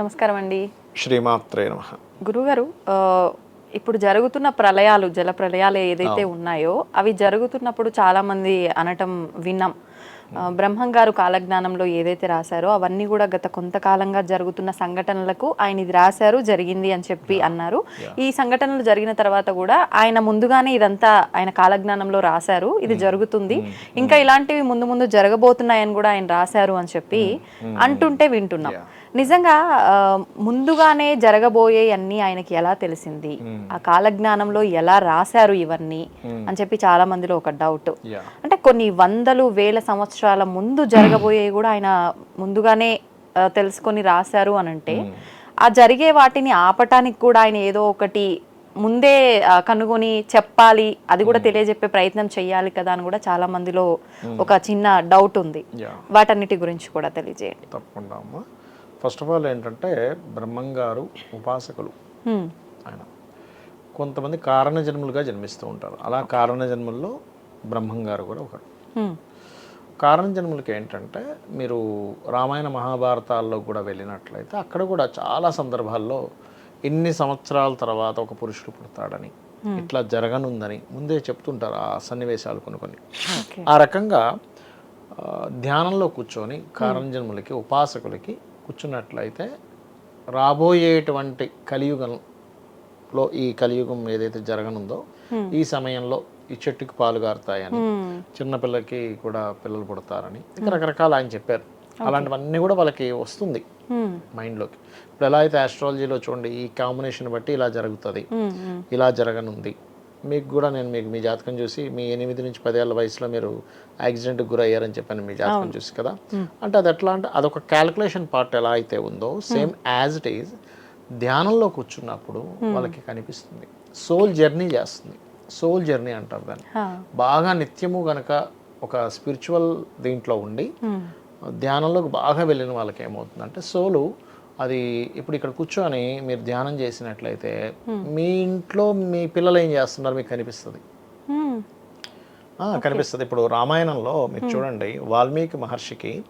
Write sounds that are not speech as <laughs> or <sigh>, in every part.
నమస్కారం అండి శ్రీమాత్రే నమ. గురుగారు ఇప్పుడు జరుగుతున్న ప్రళయాలు జల ప్రళయాలు ఏదైతే ఉన్నాయో అవి జరుగుతున్నప్పుడు చాలా మంది అనటం విన్నాం. బ్రహ్మం గారు కాలజ్ఞానంలో ఏదైతే రాశారో అవన్నీ కూడా గత కొంతకాలంగా జరుగుతున్న సంఘటనలకు ఆయన ఇది రాశారు జరిగింది అని చెప్పి అన్నారు. ఈ సంఘటనలు జరిగిన తర్వాత కూడా ఆయన ముందుగానే ఇదంతా ఆయన కాలజ్ఞానంలో రాశారు ఇది జరుగుతుంది. ఇంకా ఇలాంటివి ముందు ముందు జరగబోతున్నాయని కూడా ఆయన రాశారు అని చెప్పి అంటుంటే వింటున్నాం. నిజంగా ముందుగానే జరగబోయే అన్ని ఆయనకి ఎలా తెలిసింది? ఆ కాలజ్ఞానంలో ఎలా రాశారు ఇవన్నీ? అని చెప్పి చాలా మందిలో ఒక డౌట్ అంటే కొన్ని వందలు వేల సంవత్సరాల ముందు జరగబోయేవి కూడా ఆయన ముందుగానే తెలుసుకొని రాశారు అని అంటే ఆ జరిగే వాటిని ఆపటానికి కూడా ఆయన ఏదో ఒకటి ముందే కనుగొని చెప్పాలి. అది కూడా తెలియజెప్పే ప్రయత్నం చేయాలి కదా అని కూడా చాలా మందిలో ఒక చిన్న డౌట్ ఉంది. వాటన్నిటి గురించి కూడా తెలియజేయండి. తప్పకుండా అమ్మా. ఫస్ట్ ఆఫ్ ఆల్ ఏంటంటే బ్రహ్మం గారు ఉపాసకులు. ఆయన. కొంతమంది కారణ జన్ములుగా జన్మిస్తూ ఉంటారు. అలా కారణ జన్ముల్లో బ్రహ్మం గారు కూడా ఒకరు. కారణ జన్ములకి ఏంటంటే మీరు రామాయణ మహాభారతాల్లో కూడా వెళ్ళినట్లయితే అక్కడ కూడా చాలా సందర్భాల్లో ఇన్ని సంవత్సరాల తర్వాత ఒక పురుషుడు పుడతాడని ఇట్లా జరగనుందని ముందే చెప్తుంటారు ఆ సన్నివేశాలు కొన్ని కొన్ని. ఆ రకంగా ధ్యానంలో కూర్చొని కారణజన్ములకి ఉపాసకులకి కూర్చున్నట్లయితే రాబోయేటువంటి కలియుగంలో ఈ కలియుగం ఏదైతే జరగనుందో ఈ సమయంలో ఈ చెట్టుకి పాలు గారుతాయని. చిన్నపిల్లకి కూడా పిల్లలు పుడతారని ఇంకా రకరకాలు ఆయన చెప్పారు అలాంటివన్నీ కూడా వాళ్ళకి వస్తుంది. మైండ్లోకి ఇప్పుడు ఎలా అయితే ఆస్ట్రాలజీలో చూడండి ఈ కాంబినేషన్ బట్టి ఇలా జరుగుతుంది. ఇలా జరగనుంది మీకు కూడా నేను మీకు మీ జాతకం చూసి మీ ఎనిమిది నుంచి పదేళ్ళ వయసులో మీరు యాక్సిడెంట్కి గురయ్యారని చెప్పాను మీ జాతకం చూసి కదా. అంటే అది ఎట్లా అంటే అదొక క్యాలిక్యులేషన్ పార్ట్ ఎలా అయితే ఉందో సేమ్ యాజ్ ఇట్ ఈజ్ ధ్యానంలో కూర్చున్నప్పుడు వాళ్ళకి కనిపిస్తుంది. సోల్ జర్నీ చేస్తుంది. సోల్ జర్నీ అంటారు దాన్ని. బాగా నిత్యము గనక ఒక స్పిరిచువల్ దీంట్లో ఉండి. ధ్యానంలోకి బాగా వెళ్ళిన వాళ్ళకి ఏమవుతుందంటే సోలు అది ఇప్పుడు ఇక్కడ కూర్చొని మీరు ధ్యానం చేసినట్లయితే మీ ఇంట్లో మీ పిల్లలు ఏం చేస్తున్నారు? మీకు కనిపిస్తుంది. ఆ, కనిపిస్తుంది. ఇప్పుడు రామాయణంలో మీరు చూడండి వాల్మీకి మహర్షికి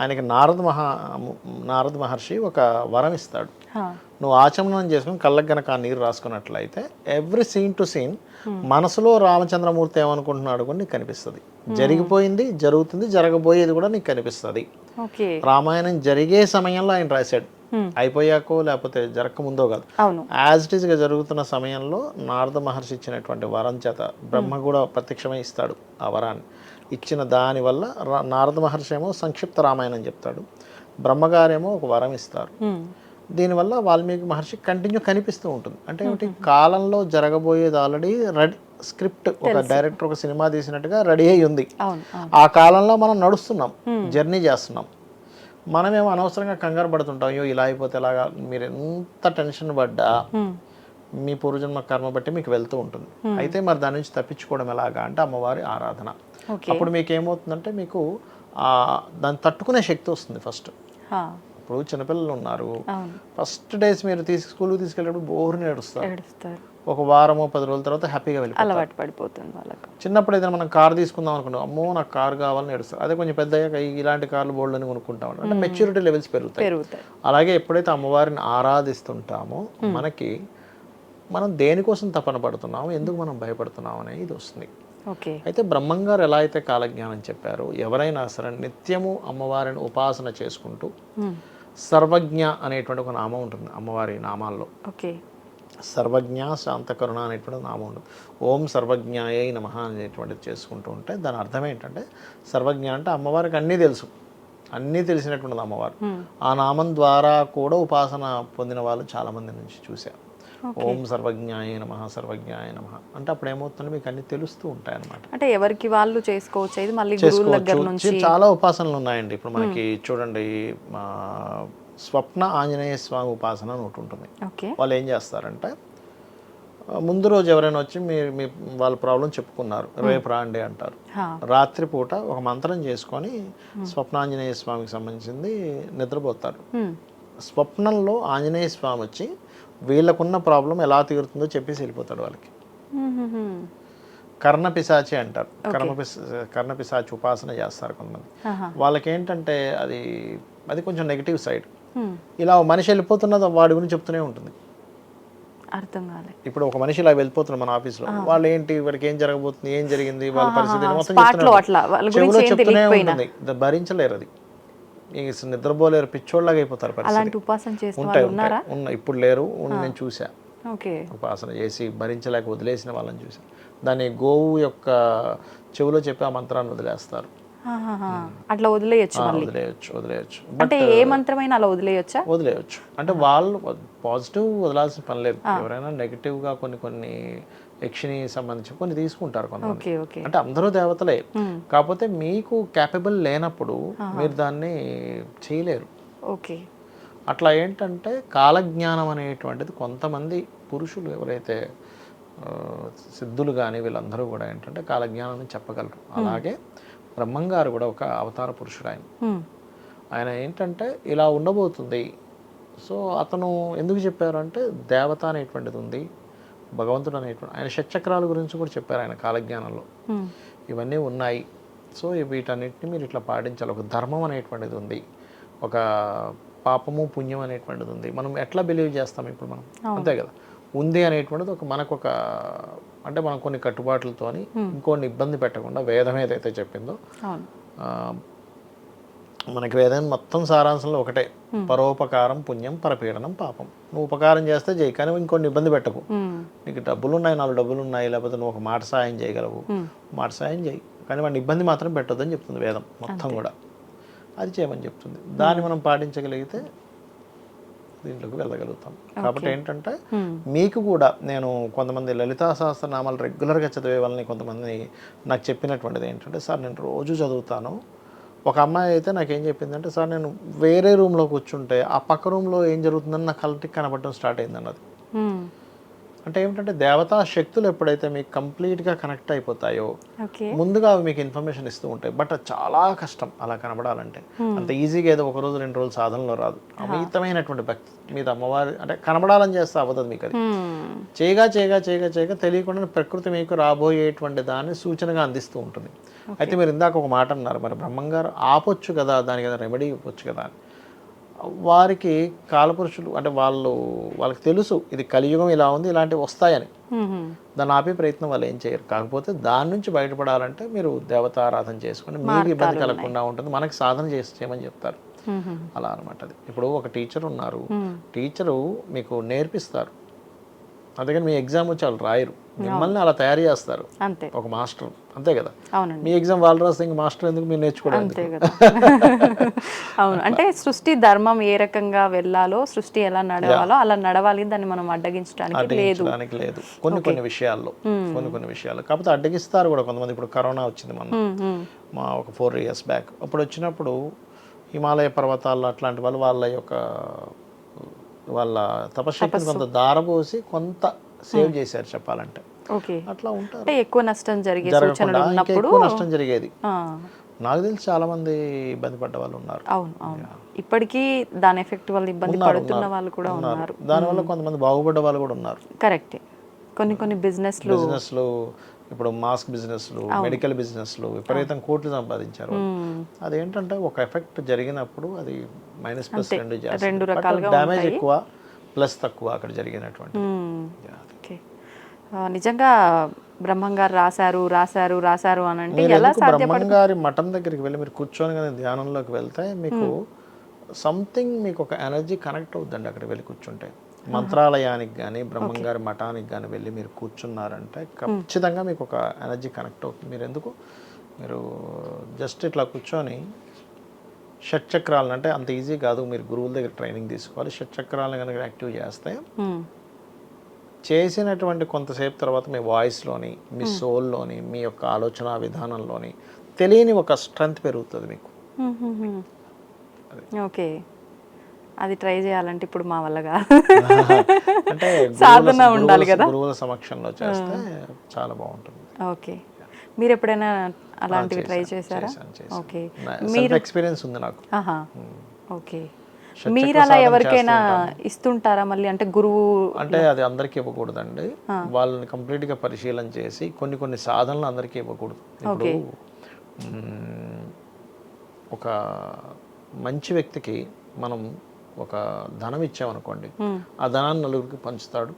ఆయనకి నారద మహా నారద మహర్షి ఒక వరం ఇస్తాడు. నువ్వు ఆచమనం చేసుకుని కళ్ళకి గనక ఆ నీరు రాసుకున్నట్లయితే ఎవ్రీ సీన్ టు సీన్ మనసులో రామచంద్రమూర్తి ఏమనుకుంటున్నాడు కూడా నీకు కనిపిస్తుంది. జరిగిపోయింది జరుగుతుంది జరగబోయేది కూడా నీకు కనిపిస్తుంది. రామాయణం జరిగే సమయంలో ఆయన రాశాడు. Hmm. అయిపోయాకో లేకపోతే జరగక ముందో కాదు యాజ్ ఇట్ ఈస్గా జరుగుతున్న సమయంలో నారద మహర్షి ఇచ్చినటువంటి వరం చేత బ్రహ్మ కూడా ప్రత్యక్షమై ఇస్తాడు ఆ వరాన్ని. ఇచ్చిన దానివల్ల రా- నారద మహర్షి ఏమో సంక్షిప్త రామాయణం చెప్తాడు. బ్రహ్మగారేమో ఒక వరం ఇస్తారు. దీనివల్ల వాల్మీకి మహర్షి కంటిన్యూ కనిపిస్తూ ఉంటుంది. అంటే ఏమిటి? కాలంలో జరగబోయేది ఆల్రెడీ రెడీ స్క్రిప్ట్ ఒక డైరెక్టర్ ఒక సినిమా తీసినట్టుగా రెడీ అయి ఉంది ఆ కాలంలో మనం నడుస్తున్నాం జర్నీ చేస్తున్నాం. మనమేమో అనవసరంగా కంగారు పడుతుంటాం అయ్యో ఇలా అయిపోతే ఎలాగా? మీరు ఎంత టెన్షన్ పడ్డా. మీ పూర్వజన్మ కర్మ బట్టి మీకు వెళ్తూ ఉంటుంది. అయితే మరి దాని నుంచి తప్పించుకోవడం ఎలాగా అంటే అమ్మవారి ఆరాధన. అప్పుడు మీకు ఏమవుతుందంటే మీకు ఆ దాన్ని తట్టుకునే శక్తి వస్తుంది ఫస్ట్. ఇప్పుడు చిన్నపిల్లలు ఉన్నారు. ఫస్ట్ డేస్ మీరు తీసు స్కూల్కి తీసుకెళ్ళేటప్పుడు బోర్ని ఏడుస్తారు. ఒక వారమో పది రోజుల తర్వాత హ్యాపీగా వెళ్ళిపోతారు. అలవాటు పడిపోతుంది వాళ్ళకు. చిన్నప్పుడు ఏదైనా మనం కార్ తీసుకుందాం అనుకుంటాం అమ్మో నాకు కార్ కావాలని ఏడుస్తారు. అదే కొంచెం పెద్ద ఇలాంటి కార్లు బోల్డ్ అని కొనుక్కుంటాం అంటే మెచ్యూరిటీ లెవెల్స్ పెరుగుతాయి. పెరుగుతాయి. అలాగే ఎప్పుడైతే అమ్మవారిని ఆరాధిస్తుంటామో మనకి మనం దేనికోసం తపన పడుతున్నామో ఎందుకు మనం భయపడుతున్నాం అనేది ఇది వస్తుంది. ఓకే. అయితే బ్రహ్మంగారు ఎలా అయితే కాలజ్ఞానం చెప్పారో ఎవరైనా సరే నిత్యము అమ్మవారిని ఉపాసన చేసుకుంటూ. సర్వజ్ఞ అనేటువంటి ఒక నామం ఉంటుంది అమ్మవారి నామాల్లో. ఓకే. సర్వజ్ఞ శాంతకరుణ అనేటువంటి నామం ఉంటుంది. ఓం సర్వజ్ఞాయ నమ అనేటువంటిది చేసుకుంటూ ఉంటే దాని అర్థం ఏంటంటే సర్వజ్ఞ అంటే అమ్మవారికి అన్నీ తెలుసు. అన్నీ తెలిసినటువంటిది అమ్మవారు. ఆ నామం ద్వారా కూడా ఉపాసన పొందిన వాళ్ళు చాలామంది నుంచి చూశారు ఓం సర్వజ్ఞాయ నమ సర్వజ్ఞాయ నమ. అంటే అప్పుడు ఏమవుతుందంటే మీకు అన్నీ తెలుస్తూ ఉంటాయి అన్నమాట. అంటే ఎవరికి వాళ్ళు చేసుకోవచ్చు? ఇది మళ్ళీ చేసుకోవచ్చు. చాలా ఉపాసనలు ఉన్నాయండి. ఇప్పుడు మనకి చూడండి మా స్వప్న ఆంజనేయ స్వామి ఉపాసన అని ఒకటి ఉంటుంది. వాళ్ళు ఏం చేస్తారంటే ముందు రోజు ఎవరైనా వచ్చి మీ మీ వాళ్ళ ప్రాబ్లం చెప్పుకున్నారు. రేపు రాండి అంటారు. రాత్రిపూట ఒక మంత్రం చేసుకొని స్వప్నాంజనేయ స్వామికి సంబంధించింది నిద్రపోతారు. స్వప్నంలో ఆంజనేయ స్వామి వచ్చి వీళ్ళకున్న ప్రాబ్లం ఎలా తీరుతుందో చెప్పేసి వెళ్ళిపోతాడు వాళ్ళకి. కర్ణ పిశాచి అంటారు. పిశ కర్ణ పిశాచి ఉపాసన చేస్తారు కొంతమంది. ఆహా. వాళ్ళకి ఏంటంటే అది అది కొంచెం నెగిటివ్ సైడ్. ఇలా మనిషి వెళ్ళిపోతున్నది వాడి గురించి చెప్తూనే ఉంటుంది. అర్థం కాలే. ఇప్పుడు ఒక మనిషి ఇలా వెళ్ళిపోతున్నాడు మన ఆఫీస్లో. వాళ్ళు ఏంటి వాడికి ఏం జరగబోతుంది ఏం జరిగింది వాళ్ళ పరిస్థితి మొత్తం లో చెవిలో చెప్తూనే ఉంటుంది. భరించలేరు అది. నిద్రపోలేరు పిచ్చోళ్ళగా అయిపోతారు అలాంటి ఉపాసన ఉంటాయి ఇప్పుడు లేరు నేను చూసా ఉపాసన చేసి భరించలేక వదిలేసిన వాళ్ళని చూసా దాన్ని గోవు యొక్క చెవిలో చెప్పి ఆ మంత్రాన్ని వదిలేస్తారు. అట్లా వదిలేయచ్చు వదిలేయచ్చు వదిలేయచ్చు. అంటే ఏ మంత్రమైనా అలా వదిలేయచ్చా? వదిలేయచ్చు. అంటే వాళ్ళు పాజిటివ్ వదలాల్సిన పని లేదు. ఎవరైనా negative గా కొన్ని కొన్ని యక్షిని సంబంధించి కొన్ని తీసుకుంటారు కొంతమంది. ఓకే అంటే అందరూ దేవతలే. కాకపోతే మీకు క్యాపబుల్ లేనప్పుడు మీరు దాన్ని చేయలేరు. ఓకే. అట్లా ఏంటంటే కాలజ్ఞానం అనేటువంటిది కొంతమంది పురుషులు ఎవరైతే సిద్ధులు కానీ వీళ్ళందరూ కూడా ఏంటంటే కాలజ్ఞానాన్ని చెప్పగలరు. అలాగే బ్రహ్మంగారు కూడా ఒక అవతార పురుషుడు ఆయన. ఆయన ఏంటంటే ఇలా ఉండబోతుంది. సో అతను ఎందుకు చెప్పారు అంటే దేవత అనేటువంటిది ఉంది భగవంతుడు అనేటువంటి ఆయన షట్చక్రాల గురించి కూడా చెప్పారు ఆయన కాలజ్ఞానంలో. ఇవన్నీ ఉన్నాయి. సో వీటన్నిటిని మీరు ఇట్లా పాటించాలి. ఒక ధర్మం అనేటువంటిది ఉంది ఒక పాపము పుణ్యం అనేటువంటిది ఉంది మనం ఎట్లా బిలీవ్ చేస్తాం ఇప్పుడు మనం? అంతే కదా? ఉంది అనేటువంటిది ఒక మనకు ఒక అంటే మనం కొన్ని కట్టుబాట్లతోని ఇంకొన్ని ఇబ్బంది పెట్టకుండా వేదం ఏదైతే చెప్పిందో మనకి వేదం మొత్తం సారాంశంలో ఒకటే. పరోపకారం పుణ్యం పరపీడనం పాపం. నువ్వు ఉపకారం చేస్తే చేయి కానీ ఇంకొన్ని ఇబ్బంది పెట్టకు. నీకు డబ్బులు ఉన్నాయి నాలుగు డబ్బులు ఉన్నాయి లేకపోతే నువ్వు ఒక మాట సాయం చేయగలవు. మాట సాయం చేయి కానీ వాడిని ఇబ్బంది మాత్రం పెట్టొద్దని చెప్తుంది వేదం మొత్తం కూడా. అది చేయమని చెప్తుంది. దాన్ని మనం పాటించగలిగితే దీంట్లోకి వెళ్ళగలుగుతాం. కాబట్టి ఏంటంటే మీకు కూడా నేను కొంతమంది లలితా సహస్రనామాలు రెగ్యులర్గా చదివే వాళ్ళని కొంతమంది నాకు చెప్పినటువంటిది ఏంటంటే సార్ నేను రోజు చదువుతాను. ఒక అమ్మాయి అయితే నాకు ఏం చెప్పిందంటే సార్ నేను వేరే రూమ్లో కూర్చుంటే ఆ పక్క రూమ్లో ఏం జరుగుతుందని నాకు కళ్ళకి కనబడడం స్టార్ట్ అయింది అన్నది. అంటే ఏమిటంటే దేవతా శక్తులు ఎప్పుడైతే మీకు కంప్లీట్గా కనెక్ట్ అయిపోతాయో ముందుగా అవి మీకు ఇన్ఫర్మేషన్ ఇస్తూ ఉంటాయి. బట్ అది చాలా కష్టం అలా కనబడాలంటే. అంత ఈజీగా ఏదో ఒక రోజు రెండు రోజులు సాధనలో రాదు. అమితమైనటువంటి భక్తి మీద అమ్మవారి అంటే కనబడాలని చేస్తే అవ్వదు మీకు అది. చేయగా చేయగా చేయగా చేయగా తెలియకుండా ప్రకృతి మీకు రాబోయేటువంటి దాన్ని సూచనగా అందిస్తూ ఉంటుంది. అయితే మీరు ఇందాక ఒక మాట అన్నారు. మరి బ్రహ్మంగారు ఆపొచ్చు కదా దానికి ఏదైనా రెమెడీ ఇవ్వచ్చు కదా అని. వారికి కాలపురుషులు అంటే వాళ్ళు వాళ్ళకి తెలుసు ఇది కలియుగం ఇలా ఉంది ఇలాంటివి వస్తాయని. దాన్ని ఆపే ప్రయత్నం వాళ్ళు ఏం చేయరు. కాకపోతే దాని నుంచి బయటపడాలంటే మీరు దేవతారాధన చేసుకుని మీకు ఇబ్బంది కలగకుండా ఉంటుంది. మనకి సాధన చేసి చేయమని చెప్తారు. అలా అనమాట అది. ఇప్పుడు ఒక టీచర్ ఉన్నారు. టీచరు మీకు నేర్పిస్తారు. అందుకని మీ ఎగ్జామ్ వచ్చి వాళ్ళు రాయరు. మిమ్మల్ని అలా తయారు చేస్తారు. అంతే. ఒక మాస్టర్. అంతే కదా? మీ ఎగ్జామ్ వాళ్ళు రాస్తే ఇంక మాస్టర్ ఎందుకు మీరు అంతే కదా. అవును. అంటే సృష్టి ధర్మం ఏ రకంగా వెళ్ళాలో సృష్టి ఎలా నడవాలో అలా నడవాలి. దాన్ని మనం అడ్డగించడానికి లేదు. లేదు. కొన్ని కొన్ని విషయాల్లో. కొన్ని కొన్ని విషయాలు కాకపోతే అడ్డగిస్తారు కూడా కొంతమంది. ఇప్పుడు కరోనా వచ్చింది. హ్మ్. మా ఒక ఫోర్ ఇయర్స్ బ్యాక్. అప్పుడు వచ్చినప్పుడు హిమాలయ పర్వతాల్లో అట్లాంటి వాళ్ళు వాళ్ళ యొక్క వాళ్ళ తపశక్తిని కొంత దారబోసి కొంత సేవ్ చేశారు చెప్పాలంటే. అట్లా ఉంటారు. ఎక్కువ నష్టం జరిగే జరగకుండా ఎక్కువ నష్టం జరిగేది. నాకు తెలిసి చాలా మంది ఇబ్బంది పడ్డ వాళ్ళు ఉన్నారు. అవును అవును. ఇప్పటికీ దాని ఎఫెక్ట్ వల్ల ఇబ్బంది పడుతున్న వాళ్ళు కూడా ఉన్నారు. దానివల్ల కొంతమంది బాగుపడ్డ వాళ్ళు కూడా ఉన్నారు. కరెక్టే. కొన్ని కొన్ని బిజినెస్లు బిజినెస్లు ఇప్పుడు మాస్క్ బిజినెస్లు మెడికల్ బిజినెస్లు విపరీతం కోట్లు సంపాదించారు. అదేంటంటే ఒక ఎఫెక్ట్ జరిగినప్పుడు అది మైనస్ ప్లస్ రెండు రెండు డ్యామేజ్ ఎక్కువ ప్లస్ తక్కువ అక్కడ జరిగినటువంటి నిజంగా బ్రహ్మం గారు రాశారు రాశారు రాశారు అని అంటే ఎలా ఎందుకు బ్రహ్మం గారి మఠం దగ్గరికి వెళ్ళి మీరు కూర్చొని కానీ ధ్యానంలోకి వెళ్తే మీకు సంథింగ్ మీకు ఒక ఎనర్జీ కనెక్ట్ అవుద్దండి అక్కడ వెళ్ళి కూర్చుంటే. మంత్రాలయానికి కానీ బ్రహ్మం గారి మఠానికి కానీ వెళ్ళి మీరు కూర్చున్నారంటే ఖచ్చితంగా మీకు ఒక ఎనర్జీ కనెక్ట్ అవుతుంది. మీరు ఎందుకు మీరు జస్ట్ ఇట్లా కూర్చొని షట్చక్రాలను అంటే అంత ఈజీ కాదు మీరు గురువుల దగ్గర ట్రైనింగ్ తీసుకోవాలి. షట్చక్రాలను కనుక యాక్టివ్ చేస్తే. చేసినటువంటి కొంతసేపు తర్వాత మీ వాయిస్లోని మీ సోల్లోని మీ యొక్క ఆలోచన విధానంలోని తెలియని ఒక స్ట్రెంగ్త్ పెరుగుతుంది మీకు. ఓకే. అది ట్రై చేయాలంటే ఇప్పుడు మా వల్ల కాదు. అంటే <laughs> సాధన ఉండాలి గురువుల- గురువుల సమక్షంలో చేస్తే చాలా బాగుంటుంది. ఓకే. మీరు ఎప్పుడైనా అలాంటివి ట్రై చేశారా. ఓకే. సెల్ఫ్ ఎక్స్పీరియన్స్ ఉంది నాకు. ఆహా. ఓకే. మీరు అలా ఎవరికైనా ఇస్తుంటారా మళ్ళీ? అంటే గురువు అంటే అది అందరికీ ఇవ్వకూడదండి. వాళ్ళని కంప్లీట్గా పరిశీలన చేసి కొన్ని కొన్ని సాధనలు అందరికీ ఇవ్వకూడదు. ఇప్పుడు ఒక మంచి వ్యక్తికి మనం ఒక ధనం ఇచ్చామనుకోండి ఆ ధనాన్ని నలుగురికి పంచుతాడు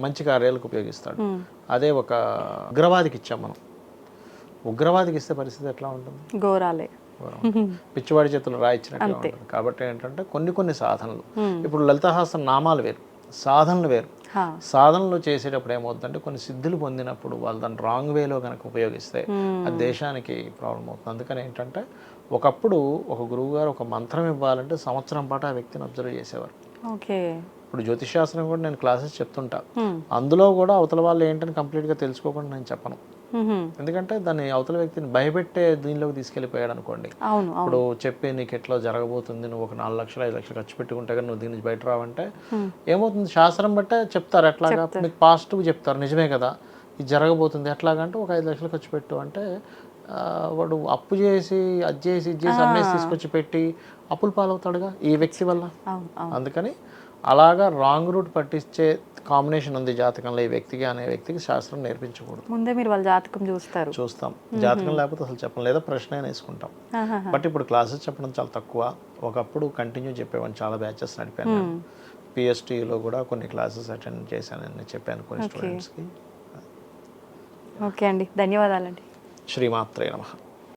మంచి కార్యాలకు ఉపయోగిస్తాడు. అదే ఒక ఉగ్రవాదికి ఇచ్చాం మనం. ఉగ్రవాదికి ఇస్తే పరిస్థితి ఎట్లా ఉంటుంది? ఘోరాలే. పిచ్చివాడి చేతులు రాయించినట్టు ఉంటుంది. కాబట్టి ఏంటంటే కొన్ని కొన్ని సాధనలు. ఇప్పుడు లలితాహాసన నామాలు వేరు సాధనలు వేరు. సాధనలు చేసేటప్పుడు ఏమవుతుందంటే కొన్ని సిద్ధులు పొందినప్పుడు వాళ్ళు దాన్ని రాంగ్ వేలో కనుక ఉపయోగిస్తే అది దేశానికి ప్రాబ్లం అవుతుంది. అందుకని ఏంటంటే ఒకప్పుడు ఒక గురువు గారు ఒక మంత్రం ఇవ్వాలంటే సంవత్సరం పాటు ఆ వ్యక్తిని అబ్జర్వ్ చేసేవారు. ఓకే. ఇప్పుడు జ్యోతిషాస్త్రం కూడా నేను క్లాసెస్ చెప్తుంటా. అందులో కూడా అవతల వాళ్ళు ఏంటని కంప్లీట్గా తెలుసుకోకుండా నేను చెప్పను. ఎందుకంటే దాన్ని అవతల వ్యక్తిని భయపెట్టే దీనిలోకి తీసుకెళ్ళిపోయాడు అనుకోండి. ఇప్పుడు చెప్పి నీకు ఎట్లా జరగబోతుంది నువ్వు ఒక నాలుగు లక్షలు ఐదు లక్షలు ఖర్చు పెట్టుకుంటే కానీ నువ్వు దీని నుంచి బయట రావంటే ఏమవుతుంది? శాస్త్రం బట్టే చెప్తారు ఎట్లాగా? మీకు పాజిటివ్ చెప్తారు. నిజమే కదా? ఇది జరగబోతుంది ఎట్లాగంటే ఒక ఐదు లక్షలు ఖర్చు పెట్టు అంటే వాడు అప్పు చేసి అది చేసి ఇది చేసి అమ్మేసి తీసుకొచ్చి పెట్టి అప్పులు పాలవుతాడుగా ఈ వ్యక్తి వల్ల? అందుకని అలాగా రాంగ్ రూట్ పట్టించే కాంబినేషన్ ఉంది జాతకంలో ఈ వ్యక్తికి అనే వ్యక్తికి శాస్త్రం నేర్పించకూడదు. ముందే మీరు వాళ్ళ జాతకం చూస్తారు. చూస్తాం. జాతకం లేకపోతే అసలు చెప్పం. లేదా ప్రశ్న వేసుకుంటాం. బట్ ఇప్పుడు క్లాసెస్ చెప్పడం చాలా తక్కువ. ఒకప్పుడు కంటిన్యూ చెప్పేవాడిని. చాలా బ్యాచెస్ నడిపాను పిఎస్టీలో కూడా కొన్ని క్లాసెస్ అటెండ్ చేశానని చెప్పాను కొన్ని స్టూడెంట్స్కి. ఓకే అండి. ధన్యవాదాలండి. శ్రీమాత్రే నమః.